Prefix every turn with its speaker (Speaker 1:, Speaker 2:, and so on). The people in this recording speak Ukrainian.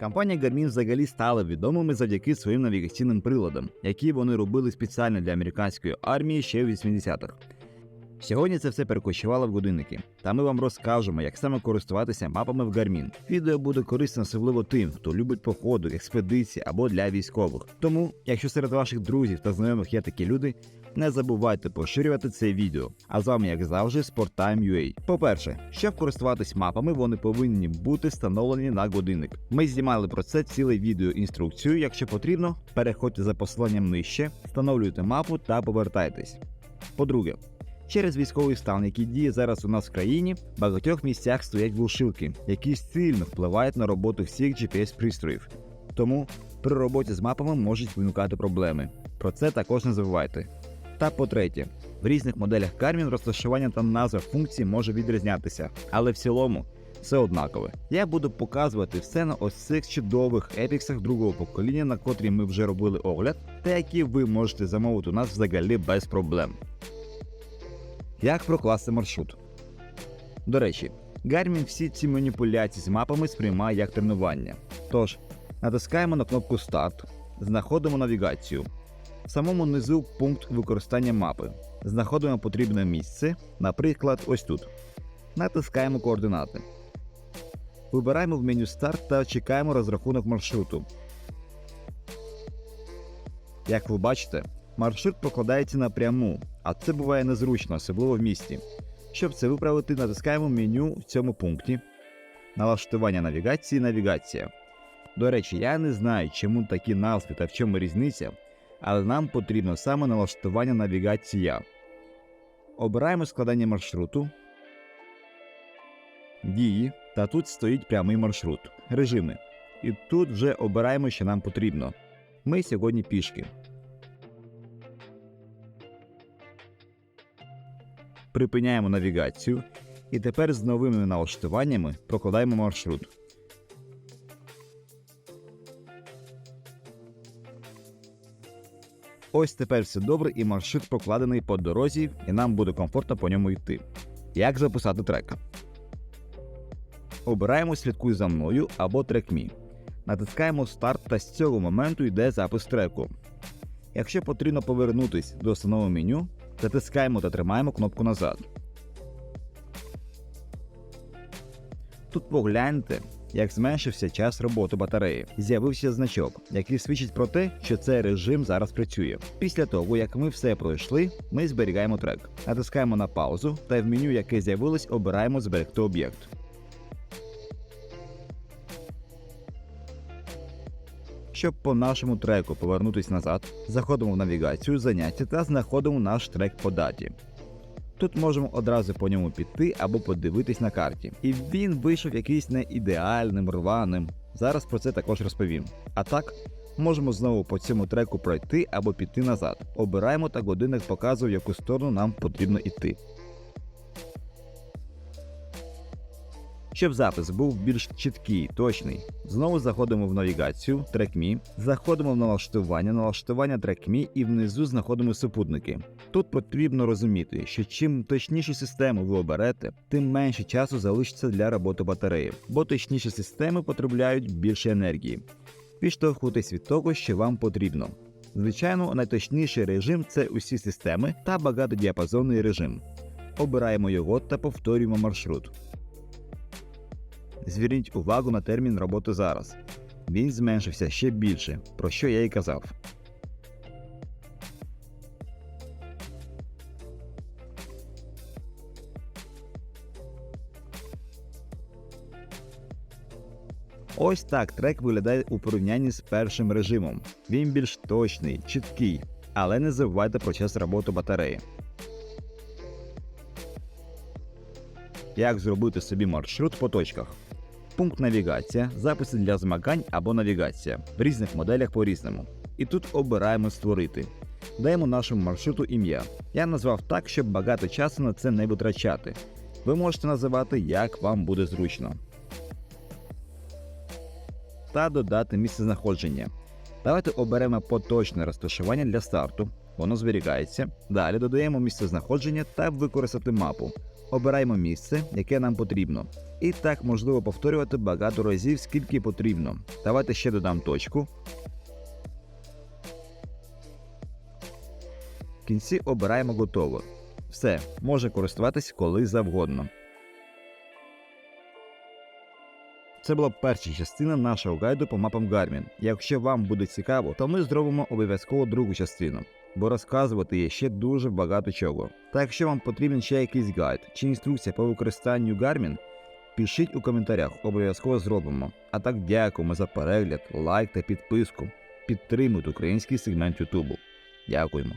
Speaker 1: Компанія Garmin взагалі стала відомими завдяки своїм навігаційним приладам, які вони робили спеціально для американської армії ще в 80-х. Сьогодні це все перекочувало в годинники, та ми вам розкажемо, як саме користуватися мапами в Garmin. Відео буде корисне особливо тим, хто любить походи, експедиції або для військових. Тому, якщо серед ваших друзів та знайомих є такі люди, не забувайте поширювати це відео. А з вами, як завжди, SportTime.ua. По-перше, щоб користуватись мапами, вони повинні бути встановлені на годинник. Ми знімали про це ціле відео інструкцію. Якщо потрібно, переходьте за посиланням нижче, встановлюйте мапу та повертайтесь. По-друге, Через військовий стан, який діє зараз у нас в країні, в багатьох місцях стоять глушилки, які сильно впливають на роботу всіх GPS-пристроїв. Тому при роботі з мапами можуть виникати проблеми. Про це також не забувайте. Та по-третє, в різних моделях Garmin розташування та назва функцій може відрізнятися, але в цілому все однакове. Я буду показувати все на ось цих чудових епіксах другого покоління, на котрі ми вже робили огляд, та які ви можете замовити у нас взагалі без проблем. Як прокласти маршрут? До речі, Garmin всі ці маніпуляції з мапами сприймає як тренування. Тож, натискаємо на кнопку Старт, знаходимо навігацію. В самому низу пункт використання мапи. Знаходимо потрібне місце, наприклад, ось тут. Натискаємо координати. Вибираємо в меню Старт та чекаємо розрахунок маршруту. Як ви бачите, маршрут прокладається напряму, а це буває незручно, особливо в місті. Щоб це виправити, натискаємо меню в цьому пункті. Налаштування навігації, навігація. До речі, я не знаю, чому такі назви та в чому різниця, але нам потрібно саме налаштування навігація. Обираємо складання маршруту, дії, та тут стоїть прямий маршрут, режими. І тут вже обираємо, що нам потрібно. Ми сьогодні пішки. Припиняємо навігацію і тепер з новими налаштуваннями прокладаємо маршрут. Ось тепер все добре і маршрут прокладений по дорозі, і нам буде комфортно по ньому йти. Як записати трек? Обираємо слідкуй за мною або трек.me. Натискаємо старт та з цього моменту йде запис треку. Якщо потрібно повернутись до основного меню, затискаємо та тримаємо кнопку назад. Тут погляньте, як зменшився час роботи батареї. З'явився значок, який свідчить про те, що цей режим зараз працює. Після того, як ми все пройшли, ми зберігаємо трек. Натискаємо на паузу та в меню, яке з'явилось, обираємо зберегти об'єкт. Щоб по нашому треку повернутися назад, заходимо в навігацію, заняття та знаходимо наш трек по даті. Тут можемо одразу по ньому піти або подивитись на карті. І він вийшов якийсь не ідеальним, рваним. Зараз про це також розповім. А так, можемо знову по цьому треку пройти або піти назад. Обираємо та годинник показує, в яку сторону нам потрібно йти. Щоб запис був більш чіткий, точний, знову заходимо в навігацію, TrackMe, заходимо в налаштування, налаштування TrackMe і внизу знаходимо супутники. Тут потрібно розуміти, що чим точніші системи ви оберете, тим менше часу залишиться для роботи батареї, бо точніші системи потребляють більше енергії. Підштовхуйтесь від того, що вам потрібно. Звичайно, найточніший режим це усі системи та багатодіапазонний режим. Обираємо його та повторюємо маршрут. Зверніть увагу на термін роботи зараз. Він зменшився ще більше, про що я і казав. Ось так трек виглядає у порівнянні з першим режимом. Він більш точний, чіткий, але не забувайте про час роботи батареї. Як зробити собі маршрут по точках? Пункт навігація, записи для змагань або навігація в різних моделях по-різному. І тут обираємо створити. Даємо нашому маршруту ім'я. Я назвав так, щоб багато часу на це не витрачати. Ви можете називати як вам буде зручно. Та додати місце знаходження. Давайте оберемо поточне розташування для старту. Воно зберігається. Далі додаємо місце знаходження та використати мапу. Обираємо місце, яке нам потрібно. І так можливо повторювати багато разів, скільки потрібно. Давайте ще додам точку. В кінці обираємо готово. Все, може користуватись коли завгодно. Це була перша частина нашого гайду по мапам Garmin. Якщо вам буде цікаво, то ми зробимо обов'язково другу частину, бо розказувати є ще дуже багато чого. Та якщо вам потрібен ще якийсь гайд чи інструкція по використанню Garmin, пишіть у коментарях, обов'язково зробимо. А так дякуємо за перегляд, лайк та підписку. Підтримуйте український сегмент Ютубу. Дякуємо.